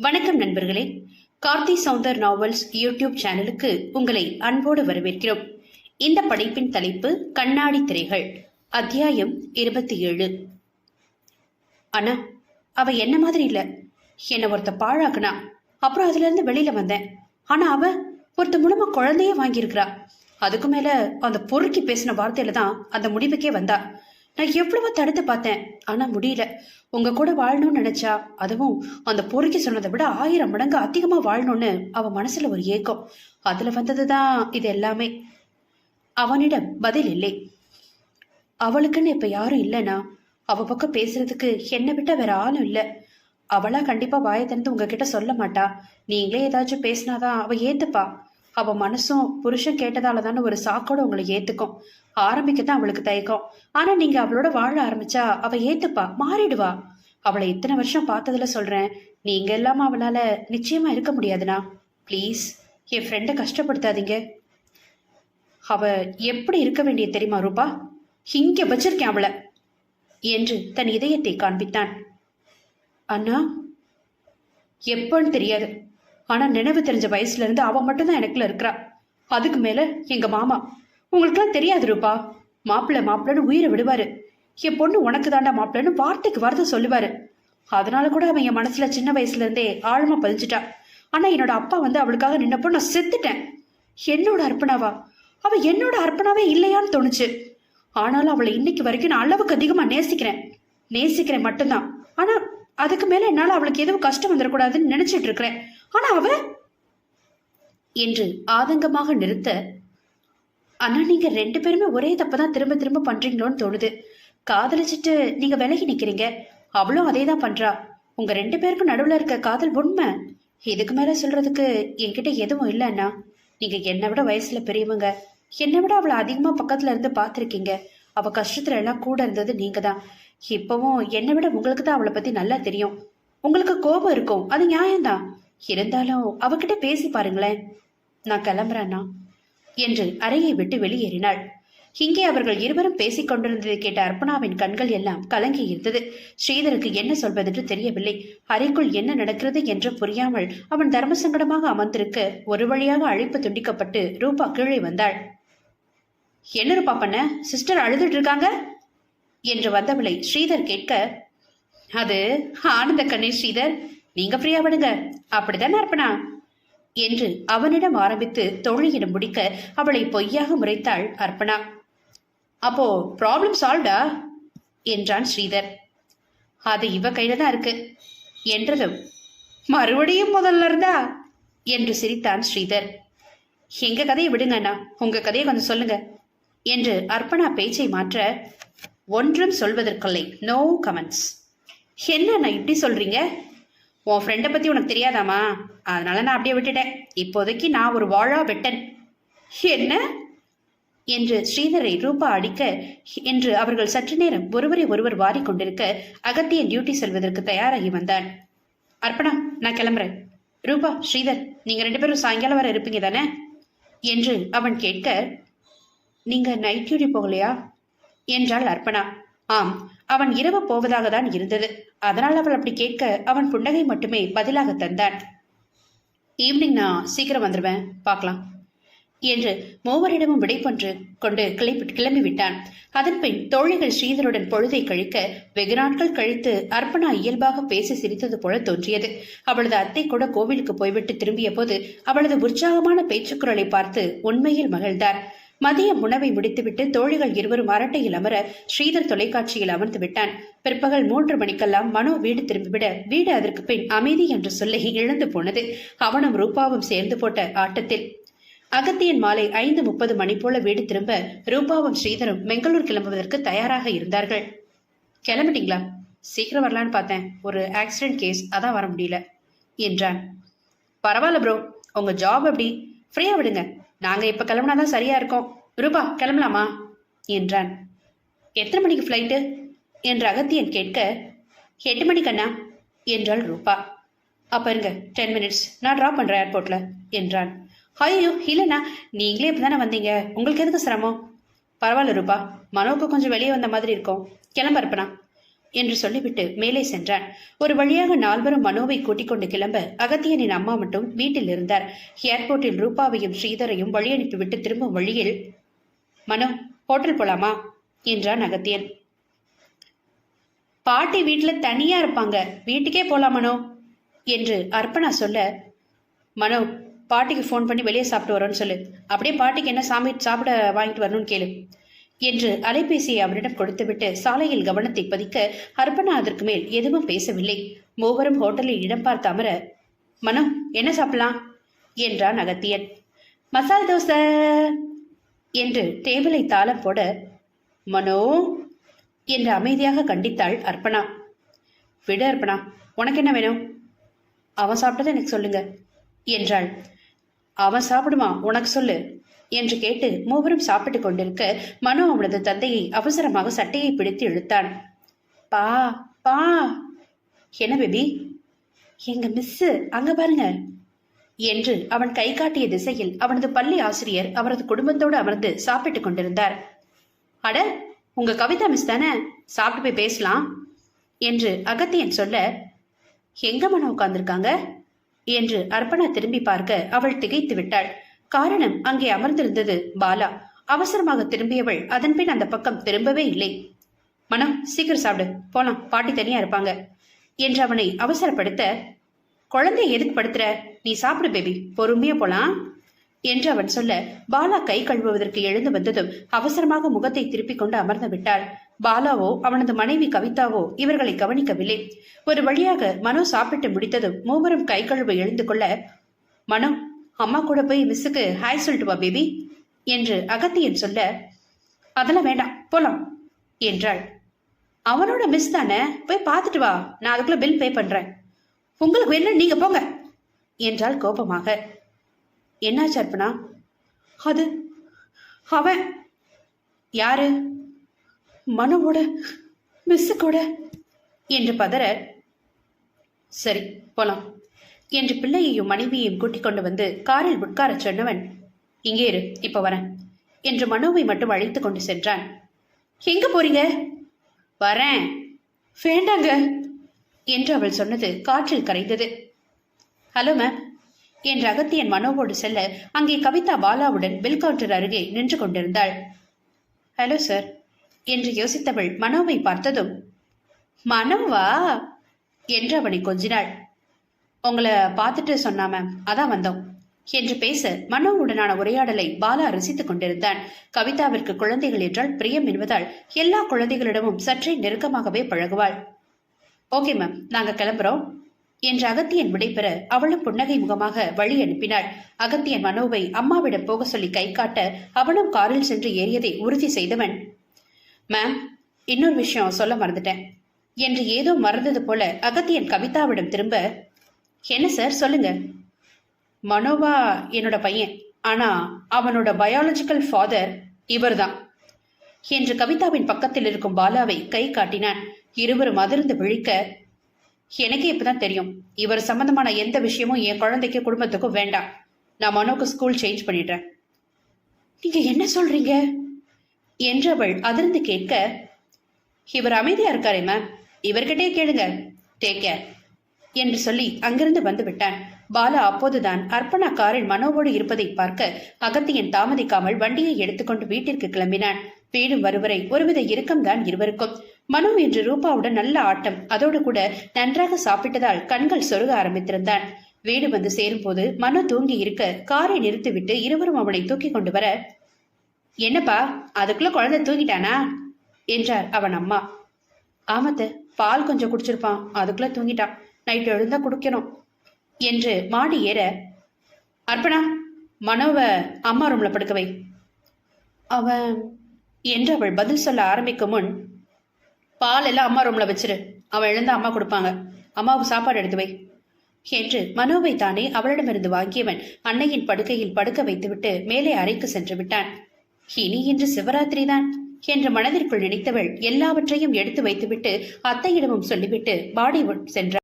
வணக்கம் நண்பர்களே. Karthi Soundar novels YouTube சேனலுக்கு உங்களை அன்போடு வரவேற்கிறோம். இந்த படைப்பின் தலைப்பு கண்ணாடி திரைகள் அத்தியாயம் இருபத்தி ஏழு. அண்ணா அவ என்ன மாதிரி இல்ல? என்னை ஒருத்த பாழாக்குனா. அப்புறம் அதுல இருந்து வெளியில வந்தேன். ஆனா அவ ஒருத்த மூலமா குழந்தையே வாங்கியிருக்கிறா. அதுக்கு மேல அந்த பொறுக்கி பேசின வார்த்தையில தான் அந்த முடிவுக்கே வந்தா. நான் எவ்வளவோ தடுத்து பார்த்தேன். ஆனா முடியல. உங்க கூட வாழணும்னு நினைச்சா அதுவும் அந்த பொறுக்கி சொன்னதை விட ஆயிரம் மடங்கு அதிகமா வாழணும்னு அவ மனசுல ஒரு ஏக்கம். அதுல வந்ததுதான் இது எல்லாமே. அவனிடம் பதில் இல்லை. அவளுக்குன்னு இப்ப யாரும் இல்லைனா அவ பக்கம் பேசுறதுக்கு என்னை விட்டா வேற ஆளும் இல்லை. அவளா கண்டிப்பா வாயை திறந்து உங்ககிட்ட சொல்ல மாட்டா. நீங்களே ஏதாச்சும் பேசினாதான் அவ ஏத்துப்பா. அவ மனசும் புருஷன் கேட்டதால தானே ஒரு சாக்கோட உங்களை ஏத்துக்கும். ஆரம்பிக்கத்தான் அவளுக்கு தயக்கம். ஆனா நீங்க அவளோட வாழ ஆரம்பிச்சா அவ ஏத்துப்பா மாறிடுவா. அவளை இத்தனை வருஷம் பார்த்ததுல சொல்றேன் நீங்க இல்லாம அவளால நிச்சயமா இருக்க முடியாதுண்ணா. ப்ளீஸ் என் ஃப்ரெண்டை கஷ்டப்படுத்தாதீங்க. அவ எப்படி இருக்க வேண்டியது தெரியுமா ரூபா? இங்க வச்சிருக்கேன் அவளை. என்று தன் இதயத்தை காண்பித்தான். அண்ணா எப்பன்னு தெரியாது. ஆனா நினைவு தெரிஞ்ச வயசுல இருந்து அவ மட்டும்தான் எனக்குள்ள இருக்கிறா. அதுக்கு மேல எங்க மாமா. உங்களுக்குலாம் தெரியாது ரூபா. மாப்பிள்ளை மாப்பிள்ளைன்னு உயிரை விடுவாரு. என் பொண்ணு உனக்கு தாண்டா மாப்பிள்ளைன்னு வார்த்தைக்கு வார்த்தை சொல்லுவாரு. அதனால கூட அவன் என் மனசுல சின்ன வயசுல இருந்தே ஆழமா பதிஞ்சிட்டா. ஆனா என்னோட அப்பா வந்து அவளுக்காக நின்னப்போ நான் செத்துட்டேன். என்னோட அர்ப்பணாவா? அவ என்னோட அர்ப்பணாவே இல்லையான்னு தோணுச்சு. ஆனாலும் அவளை இன்னைக்கு வரைக்கும் நான் அளவுக்கு அதிகமா நேசிக்கிறேன். நேசிக்கிறேன் மட்டும்தான். ஆனா அதுக்கு மேல என்னால அவளுக்கு எதுவும் கஷ்டம் வந்துடக்கூடாதுன்னு நினைச்சிட்டு இருக்கிறேன். ஆனா அவ? என்று ஆதங்கமாக நிறுத்த ஆனா நீங்க ரெண்டு பேருமே ஒரே தப்பதான் திரும்ப திரும்ப பண்றீங்களோன்னு தோணுது. காதலிச்சிட்டு நீங்க விலகி நிக்கிறீங்க. அவளும் அதே தான் பண்றா. உங்க ரெண்டு பேருக்கும் நடுவுல இருக்க காதல் உண்மை? இதுக்கு மேல சொல்றதுக்கு என்கிட்ட எதுவும் இல்லை அண்ணா. நீங்க என்னை விட வயசுல பெரியவங்க. என்னை விட அவளை அதிகமா பக்கத்துல இருந்து பார்த்துருக்கீங்க. அவ கஷ்டத்துல எல்லாம் கூட இருந்தது நீங்க தான் இப்பவும் என்னை விட உங்களுக்கு தான் அவளை பத்தி நல்லா தெரியும். உங்களுக்கு கோபம் இருக்கும். அது நியாயம்தான். இருந்தாலும் அவகிட்ட பேசி பாருங்களேன். நான் கிளம்புறேன்னா என்று அறையை விட்டு வெளியேறினாள். இங்கே அவர்கள் இருவரும் பேசிக் கொண்டிருந்ததை கேட்ட அர்ப்பணாவின் கண்கள் எல்லாம் கலங்கி இருந்தது. ஸ்ரீதருக்கு என்ன சொல்வதென்று தெரியவில்லை. அறைக்குள் என்ன நடக்கிறது என்று புரியாமல் அவன் தர்மசங்கடமாக அமர்ந்திருக்க ஒரு வழியாக அழைப்பு துண்டிக்கப்பட்டு ரூபா கீழே வந்தாள். என்ன ரூபா பண்ண? சிஸ்டர் அழுதுட்டு இருக்காங்க? என்று வந்தவளை ஸ்ரீதர் கேட்க அது ஆனந்த கண்ணே ஸ்ரீதர் நீங்க ஃப்ரீயா விடுங்க. அப்படித்தானே அர்ப்பணா. என்று அவனிடம் ஆரம்பித்து தோழியிடம் முடிக்க அவளை பொய்யாக முறைத்தாள் அர்ப்பணா. அப்போ ப்ராப்ளம் சால்வ்டா என்றான் ஸ்ரீதர். அது இவ கையில தான் இருக்கு என்றதும். மறுபடியும் முதல்ல இருந்தா? என்று சிரித்தான் ஸ்ரீதர். எங்க கதையை விடுங்க அண்ணா உங்க கதையை கொஞ்சம் சொல்லுங்க என்று அர்ப்பணா பேச்சை மாற்ற ஒன்றும் சொல்வதற்கில்லை. நோ கமெண்ட்ஸ் என்ன அண்ணா இப்படி சொல்றீங்க? உன் ஃப்ரெண்டை பத்தி உனக்கு தெரியாதாமா அதனால நான் அப்படியே விட்டுட்டேன். இப்போதைக்கு நான் ஒரு வாழா வெட்டன். என்ன? என்று ஸ்ரீதரை ரூபா அடிக்க என்று அவர்கள் சற்று நேரம் ஒருவரை ஒருவர் வாரிக்கொண்டிருக்க அகத்தியன் டியூட்டி செல்வதற்கு தயாராகி வந்தான். அர்ப்பணா நான் கிளம்புறேன். ரூபா ஸ்ரீதர் நீங்க ரெண்டு பேரும் சாயங்காலம் வர இருப்பீங்க தானே? என்று அவன் கேட்க நீங்க நைட் டியூட்டி போகலையா? என்றாள் அர்ப்பணா. ஆம் அவன் இரவு போவதாக தான் இருந்தது. அதனால் அவள் அப்படி கேட்க அவன் புன்னகை மட்டுமே பதிலாக தந்தான். ஈவினிங் நான் சீக்கிரம் வந்துடுவேன் பார்க்கலாம். என்று மூவரிடமும் விடைபெற்று கொண்டு கிளம்பி கிளம்பிவிட்டான். அதன்பின் தோழிகள் ஸ்ரீதருடன் பொழுதை கழிக்க வெகு நாட்கள் கழித்து அர்ப்பணா இயல்பாக பேசி சிரித்தது போல தோன்றியது. அவளது அத்தை கூட கோவிலுக்கு போய்விட்டு திரும்பிய போது அவளது உற்சாகமான பேச்சுக்குரலை பார்த்து உண்மையில் மகிழ்ந்தார். மதிய உணவை முடித்துவிட்டு தோழிகள் இருவரும் அரட்டையில் அமர ஸ்ரீதர் தொலைக்காட்சியில் அமர்ந்து விட்டான். பிற்பகல் மூன்று மணிக்கெல்லாம் மனோ வீடு திரும்பிவிட வீடு அதற்கு பின் அமைதி என்று சொல்லி இழந்து போனது. அவனும் ரூபாவும் சேர்ந்து போட்ட ஆட்டத்தில். அகத்தியன் மாலை ஐந்து முப்பது மணி போல வீடு திரும்ப ரூபாவும் ஸ்ரீதரும் பெங்களூர் கிளம்புவதற்கு தயாராக இருந்தார்கள். கிளம்பிட்டீங்களா? சீக்கிரம் வரலான்னு பார்த்தேன். ஒரு ஆக்சிடென்ட் கேஸ் அதான் வர முடியல என்றான். பரவாயில்ல ப்ரோ உங்க ஜாப் எப்படி? ஃப்ரீயா விடுங்க. நாங்க இப்ப கிளம்புனாதான் சரியா இருக்கோம். ரூபா கிளம்பலாமா? என்றான். எத்தனை மணிக்கு ஃப்ளைட்டு என்று அகத்தியன் கேட்க எட்டு மணிக்கண்ணா என்றாள் ரூபா. அப்ப இருங்க டென் மினிட்ஸ் நான் ட்ராப் பண்றேன் ஏர்போர்ட்ல என்றான். ஐயோ இல்லைண்ணா நீங்களே இப்போ தானே வந்தீங்க? உங்களுக்கு எதுக்கு சிரமம்? பரவாயில்ல ரூபா மனோவுக்கு கொஞ்சம் வெளியே வந்த மாதிரி இருக்கும். கிளம்ப இருப்பனா என்று சொல்லிவிட்டு மேலே சென்றான். ஒரு வழியாக நால்வரும் மனோவை கூட்டிக் கொண்டு கிளம்ப அகத்தியனின் அம்மா மட்டும் வீட்டில் இருந்தார். ஏர்போர்ட்டில் ரூபாவையும் ஸ்ரீதரையும் வழி அனுப்பிவிட்டு திரும்பும் வழியில் மனோ ஹோட்டல் போலாமா? என்றான் அகத்தியன். பாட்டி வீட்டில் தனியா இருப்பாங்க. வீட்டுக்கே போலாம் மனோ என்று அர்ப்பணா சொல்ல மனோ பாட்டிக்கு ஃபோன் பண்ணி வெளியே சாப்பிட்டு வரோன்னு சொல்லு. அப்படியே பாட்டிக்கு என்ன சாமி சாப்பிட வாங்கிட்டு வரணும்னு கேளு. என்று அலைபேசியை அவரிடம் கொடுத்துவிட்டு சாலையில் கவனத்தை பதிக்க அர்ப்பணா அதற்கு மேல் எதுவும் பேசவில்லை. மூவரும் ஹோட்டலில் இடம் பார்த்த அமர மனோ என்ன சாப்பிடலாம்? என்றான் அகத்தியன். மசால் தோசை என்று டேபிளை தாளம் போட மனோ என்று அமைதியாக கண்டித்தாள் அர்ப்பணா. விடு அர்ப்பணா உனக்கு என்ன வேணும்? அவன் சாப்பிட்டதை எனக்கு சொல்லுங்க என்றாள். அவன் சாப்பிடுமா? உனக்கு சொல்லு. என்று கேட்டு மூவரும் சாப்பிட்டுக் கொண்டிருக்க மனோ அவனது தந்தையை அவசரமாக சட்டையை பிடித்து இழுத்தான். பா பா. என்ன பேபி? எங்க மிஸ்ஸு அங்க பாருங்க. என்று அவன் கை காட்டிய திசையில் அவனது பள்ளி ஆசிரியர் அவரது குடும்பத்தோடு அமர்ந்து சாப்பிட்டுக் கொண்டிருந்தார். அட உங்க கவிதா மிஸ் தானே? சாப்பிட்டு போய் பேசலாம். என்று அகத்தியன் சொல்ல எங்க மன உட்கார்ந்துருக்காங்க? என்று அர்ப்பணா திரும்பி பார்க்க அவள் திகைத்து விட்டாள். காரணம் அங்கே அமர்ந்திருந்தது பாலா. அவசரமாக திரும்பியவள் அதன் பின் அந்த பக்கம் திரும்பவே இல்லை. மனம் சீக்கிரம் சாப்பிடு. போலாம். பாட்டி தனியா இருப்பாங்க என்று அவனை அவசரப்படுத்த குழந்தை எதுக்கு படுத்துற? நீ சாப்பிடு பேபி பொறுமையா போலாம் என்று அவன் சொல்ல பாலா கை கழுவுவதற்கு எழுந்து வந்ததும் அவசரமாக முகத்தை திருப்பிக் கொண்டு அமர்ந்து விட்டாள். பாலாவோ அவனது மனைவி கவிதாவோ இவர்களை கவனிக்கவில்லை. ஒரு வழியாக மனோ சாப்பிட்டு முடித்ததும் மூவரும் கை கழுவ எழுந்து கொள்ள மனோ அம்மா கூட போய் மிஸ்ஸுக்கு ஹாய் சொல்லிட்டு வா பேபி என்று அகத்தியன் சொல்ல அதெல்லாம் வேண்டாம் போலாம் என்றாள். அவனோட மிஸ் தானே? போய் பார்த்துட்டு வா நான் அதுக்குள்ள பில் பே பண்றேன். உங்களுக்கு வேணும் நீங்க போங்க என்றாள் கோபமாக. என்னாச்சு அர்ப்பணா? அது அவன். யாரு? மனோவோட மிஸ்ஸு கூட என்று பதற. சரி போலாம். என்று பிள்ளையையும் மனைவியையும் கூட்டிக் கொண்டு வந்து காரில் உட்காரச் சொன்னவன் இங்கே இரு இப்ப வரேன் என்று மனோவை மட்டும் அழைத்து கொண்டு சென்றான். எங்க போறீங்க? வரேன். வேண்டாங்க என்று அவள் சொன்னது காற்றில் கரைந்தது. ஹலோ மேம் என்று அகத்தியன் மனோவோடு செல்ல அங்கே கவிதா பாலாவுடன் பில் கவுண்டர் அருகே நின்று கொண்டிருந்தாள். ஹலோ சார் என்று யோசித்தவள் மனோவை பார்த்ததும் மனோவா? என்று அவனை கொஞ்சினாள். உங்களை பார்த்துட்டு சொன்னா மேம் அதான் வந்தோம். என்று பேச மனோவுடனான உரையாடலை பாலா ரசித்துக் கொண்டிருந்தான். கவிதாவிற்கு குழந்தைகள் என்றால் பிரியம் என்பதால் எல்லா குழந்தைகளிடமும் சற்றே நெருக்கமாகவே பழகுவாள். ஓகே மேம் நாங்க கிளம்புறோம். என்று அகத்தியன் விடைபெற அவளும் புன்னகை முகமாக வழி அனுப்பினாள். அகத்தியன் மனோவை அம்மாவிடம் போக சொல்லி கை காட்ட அவனும் காரில் சென்று ஏறியதை உறுதி செய்தவன். மேம் இன்னொரு விஷயம் சொல்ல மறந்துட்டேன். என்று ஏதோ மறந்தது போல அகத்தியன் கவிதாவிடம் திரும்ப என்ன சார்? சொல்லுங்க. மனோவா என்னோட பையன். ஆனா அவனோட பயாலஜிக்கல் ஃபாதர் இவர்தான். என்று கவிதாவின் பக்கத்தில் இருக்கும் பாலாவை கை காட்டினான் இருவரும் அதிர்ந்து விழிக்க எனக்கே இப்பதான் தெரியும். இவர் சம்பந்தமான எந்த விஷயமும் என் குழந்தைக்கு குடும்பத்துக்கும் வேண்டாம். நான் மனோக்கு ஸ்கூல் சேஞ்ச் பண்ணிடுறேன். நீங்க என்ன சொல்றீங்க? என்று அவள் அதிர்ந்து கேட்க இவர் அமைதியா இருக்காரே மேம் இவர்கிட்டே கேளுங்க. டேக் கேர் என்று சொல்லி அங்கிருந்து வந்துவிட்டான் பாலா அப்போதுதான் அர்ப்பணா காரில் மனோவோடு இருப்பதை பார்க்க அகத்தியன் தாமதிக்காமல் வண்டியை எடுத்துக்கொண்டு வீட்டிற்கு கிளம்பினான். வீடும் வருவரை ஒருவித இறுக்கம்தான் இருவருக்கும். மனோ என்று ரூபாவுடன் நல்ல ஆட்டம் அதோடு கூட நன்றாக சாப்பிட்டதால் கண்கள் சொருக ஆரம்பித்திருந்தான். வீடு வந்து சேரும்போது மனோ தூங்கி இருக்க காரை நிறுத்திவிட்டு இருவரும் அவனை தூக்கி கொண்டு வர என்னப்பா அதுக்குள்ள குழந்தை தூங்கிட்டானா? என்றார் அவன் அம்மா. ஆமத்த பால் கொஞ்சம் குடிச்சிருப்பான் அதுக்குள்ள தூங்கிட்டான். நைட் எழுந்தா குடிக்கணும் என்று மாடி ஏற அர்ப்பணா மனோவை அம்மா ரூம்ல படுக்கவை அவன் என்று அவள் பதில் சொல்ல ஆரம்பிக்கும் முன் பால் எல்லாம் அம்மா ரூம்ல வச்சிரு அவள் எழுந்தா அம்மா கொடுப்பாங்க. அம்மாவுக்கு சாப்பாடு எடுத்து வை. என்று மனோவை தானே அவளிடமிருந்து வாங்கியவன் அன்னையின் படுக்கையில் படுக்க வைத்துவிட்டு மேலே அறைக்கு சென்று விட்டான். இனி இன்று சிவராத்திரி தான் என்று மனதிற்குள் நினைத்தவள் எல்லாவற்றையும் எடுத்து வைத்துவிட்டு அத்தையிடமும் சொல்லிவிட்டு பாடி சென்றாள்.